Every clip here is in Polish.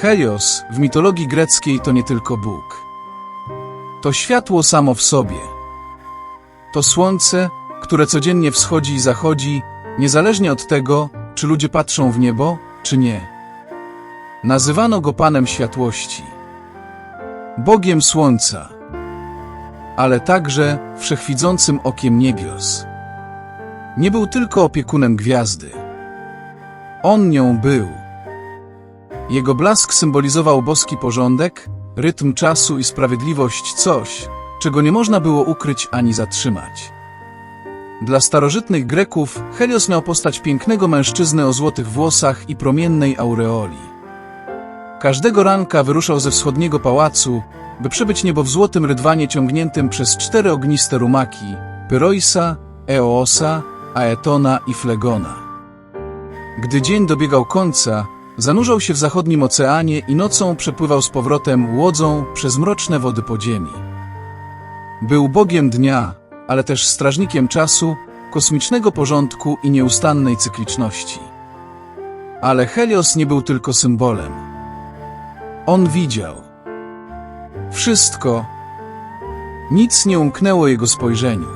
Helios w mitologii greckiej to nie tylko Bóg. To światło samo w sobie. To słońce, które codziennie wschodzi i zachodzi, niezależnie od tego, czy ludzie patrzą w niebo, czy nie. Nazywano go Panem Światłości, Bogiem Słońca, ale także wszechwidzącym okiem niebios. Nie był tylko opiekunem gwiazdy. On nią był. Jego blask symbolizował boski porządek, rytm czasu i sprawiedliwość, coś, czego nie można było ukryć ani zatrzymać. Dla starożytnych Greków Helios miał postać pięknego mężczyzny o złotych włosach i promiennej aureoli. Każdego ranka wyruszał ze wschodniego pałacu, by przebyć niebo w złotym rydwanie ciągniętym przez cztery ogniste rumaki Pyroisa, Eoosa, Aetona i Flegona. Gdy dzień dobiegał końca, zanurzał się w zachodnim oceanie i nocą przepływał z powrotem łodzą przez mroczne wody podziemi. Był bogiem dnia, ale też strażnikiem czasu, kosmicznego porządku i nieustannej cykliczności. Ale Helios nie był tylko symbolem. On widział. Wszystko. Nic nie umknęło jego spojrzeniu.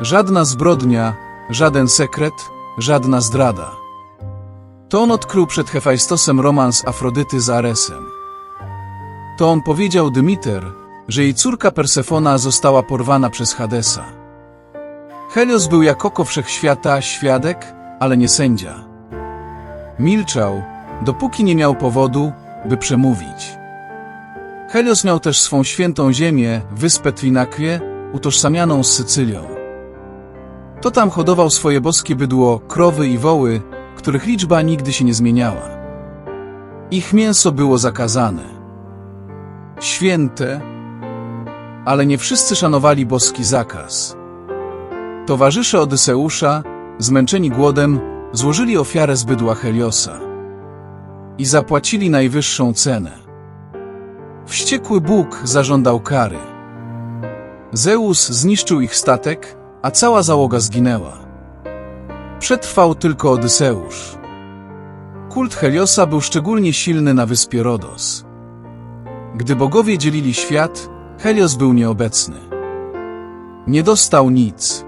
Żadna zbrodnia, żaden sekret, żadna zdrada. To on odkrył przed Hefajstosem romans Afrodyty z Aresem. To on powiedział Dymiter, że jej córka Persefona została porwana przez Hadesa. Helios był jak oko wszechświata, świadek, ale nie sędzia. Milczał, dopóki nie miał powodu, by przemówić. Helios miał też swą świętą ziemię, wyspę Twinakwie, utożsamianą z Sycylią. To tam hodował swoje boskie bydło, krowy i woły, których liczba nigdy się nie zmieniała. Ich mięso było zakazane. Święte, ale nie wszyscy szanowali boski zakaz. Towarzysze Odyseusza, zmęczeni głodem, złożyli ofiarę z bydła Heliosa i zapłacili najwyższą cenę. Wściekły Bóg zażądał kary. Zeus zniszczył ich statek, a cała załoga zginęła. Przetrwał tylko Odyseusz. Kult Heliosa był szczególnie silny na wyspie Rodos. Gdy bogowie dzielili świat, Helios był nieobecny. Nie dostał nic.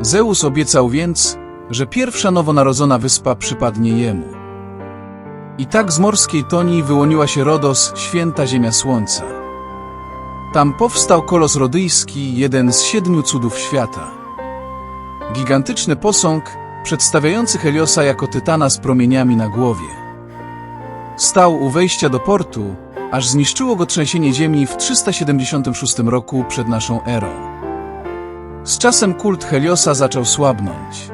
Zeus obiecał więc, że pierwsza nowonarodzona wyspa przypadnie jemu. I tak z morskiej toni wyłoniła się Rodos, święta ziemia słońca. Tam powstał kolos rodyjski, jeden z siedmiu cudów świata. Gigantyczny posąg, przedstawiający Heliosa jako tytana z promieniami na głowie. Stał u wejścia do portu, aż zniszczyło go trzęsienie ziemi w 376 roku przed naszą erą. Z czasem kult Heliosa zaczął słabnąć.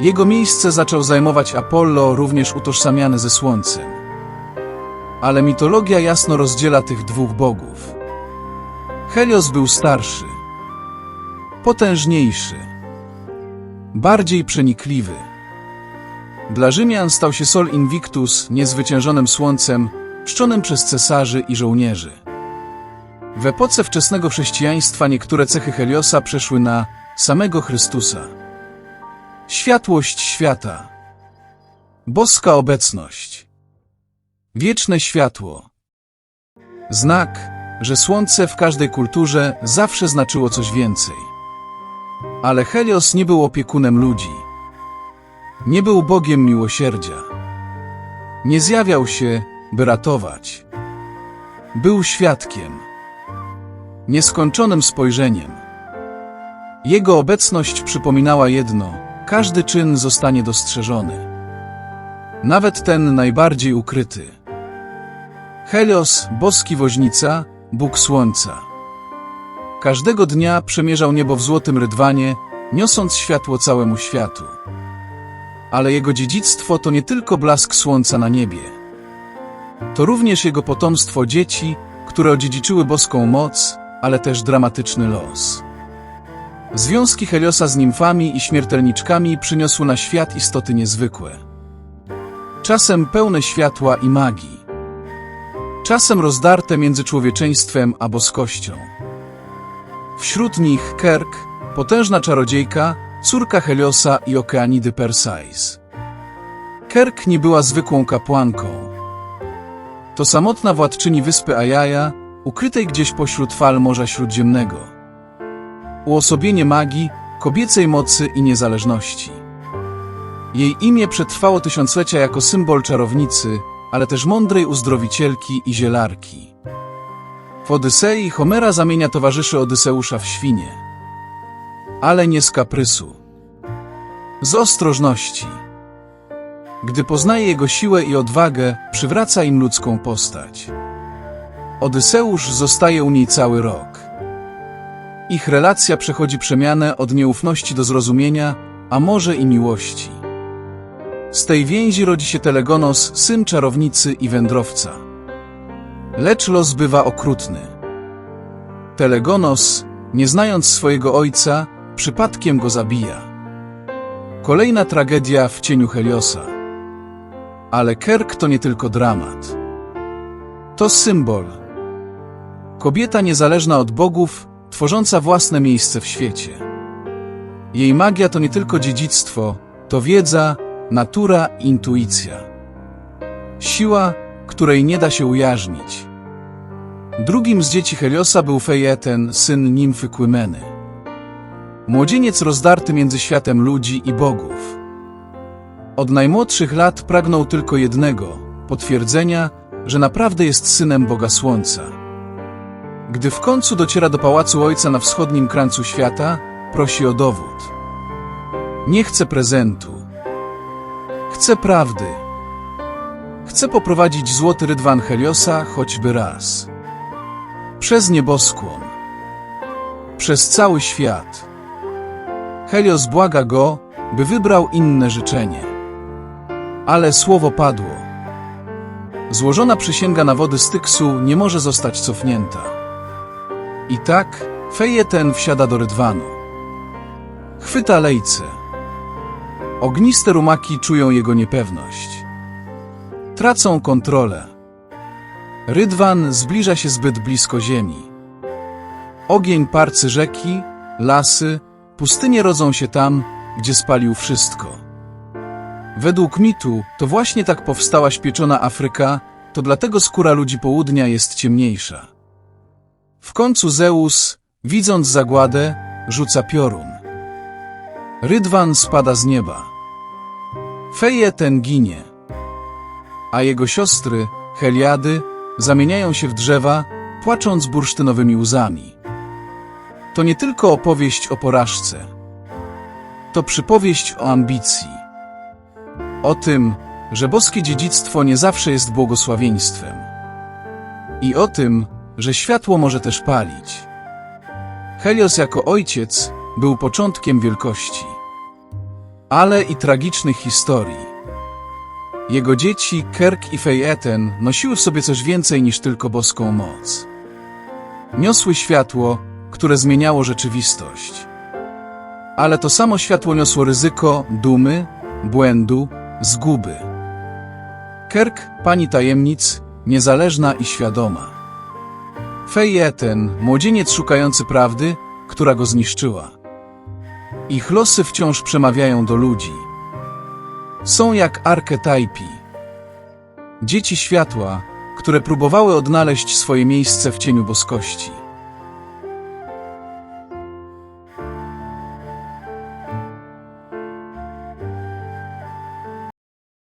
Jego miejsce zaczął zajmować Apollo, również utożsamiany ze Słońcem. Ale mitologia jasno rozdziela tych dwóch bogów. Helios był starszy, potężniejszy, bardziej przenikliwy. Dla Rzymian stał się Sol Invictus niezwyciężonym słońcem, czczonym przez cesarzy i żołnierzy. W epoce wczesnego chrześcijaństwa niektóre cechy Heliosa przeszły na samego Chrystusa. Światłość świata, boska obecność, wieczne światło, znak, że słońce w każdej kulturze zawsze znaczyło coś więcej. Ale Helios nie był opiekunem ludzi. Nie był Bogiem miłosierdzia. Nie zjawiał się, by ratować. Był świadkiem, nieskończonym spojrzeniem. Jego obecność przypominała jedno: każdy czyn zostanie dostrzeżony. Nawet ten najbardziej ukryty. Helios, boski woźnica, Bóg Słońca. Każdego dnia przemierzał niebo w złotym rydwanie, niosąc światło całemu światu. Ale jego dziedzictwo to nie tylko blask słońca na niebie. To również jego potomstwo dzieci, które odziedziczyły boską moc, ale też dramatyczny los. Związki Heliosa z nimfami i śmiertelniczkami przyniosły na świat istoty niezwykłe. Czasem pełne światła i magii. Czasem rozdarte między człowieczeństwem a boskością. Wśród nich Kerk, potężna czarodziejka, córka Heliosa i Okeanidy Persais. Kerk nie była zwykłą kapłanką. To samotna władczyni wyspy Ajaja, ukrytej gdzieś pośród fal Morza Śródziemnego. Uosobienie magii, kobiecej mocy i niezależności. Jej imię przetrwało tysiąclecia jako symbol czarownicy, ale też mądrej uzdrowicielki i zielarki. W Odysei Homera zamienia towarzyszy Odyseusza w świnie. Ale nie z kaprysu. Z ostrożności. Gdy poznaje jego siłę i odwagę, przywraca im ludzką postać. Odyseusz zostaje u niej cały rok. Ich relacja przechodzi przemianę od nieufności do zrozumienia, a może i miłości. Z tej więzi rodzi się Telegonos, syn czarownicy i wędrowca. Lecz los bywa okrutny. Telegonos, nie znając swojego ojca, przypadkiem go zabija. Kolejna tragedia w cieniu Heliosa. Ale Kerk to nie tylko dramat. To symbol. Kobieta niezależna od bogów, tworząca własne miejsce w świecie. Jej magia to nie tylko dziedzictwo, to wiedza, natura, intuicja. Siła, której nie da się ujarzmić. Drugim z dzieci Heliosa był Fejeten, syn nimfy Kłymeny. Młodzieniec rozdarty między światem ludzi i bogów. Od najmłodszych lat pragnął tylko jednego potwierdzenia, że naprawdę jest synem Boga Słońca. Gdy w końcu dociera do pałacu ojca na wschodnim krańcu świata, prosi o dowód. Nie chce prezentu. Chce prawdy. Chce poprowadzić złoty rydwan Heliosa choćby raz. Przez nieboskłon. Przez cały świat. Helios błaga go, by wybrał inne życzenie. Ale słowo padło. Złożona przysięga na wody Styksu nie może zostać cofnięta. I tak Fejeten wsiada do rydwanu. Chwyta lejce. Ogniste rumaki czują jego niepewność. Tracą kontrolę. Rydwan zbliża się zbyt blisko ziemi. Ogień parcy rzeki, lasy, pustynie rodzą się tam, gdzie spalił wszystko. Według mitu to właśnie tak powstała śpieczona Afryka, to dlatego skóra ludzi południa jest ciemniejsza. W końcu Zeus, widząc zagładę, rzuca piorun. Rydwan spada z nieba. Feje ten ginie, a jego siostry, Heliady, zamieniają się w drzewa, płacząc bursztynowymi łzami. To nie tylko opowieść o porażce. To przypowieść o ambicji. O tym, że boskie dziedzictwo nie zawsze jest błogosławieństwem. I o tym, że światło może też palić. Helios jako ojciec był początkiem wielkości, ale i tragicznych historii. Jego dzieci, Kerk i Fejeten, nosiły w sobie coś więcej niż tylko boską moc. Niosły światło, które zmieniało rzeczywistość. Ale to samo światło niosło ryzyko dumy, błędu, zguby. Kerk, pani tajemnic, niezależna i świadoma. Fejeten, młodzieniec szukający prawdy, która go zniszczyła. Ich losy wciąż przemawiają do ludzi. Są jak archetypi. Dzieci światła, które próbowały odnaleźć swoje miejsce w cieniu boskości.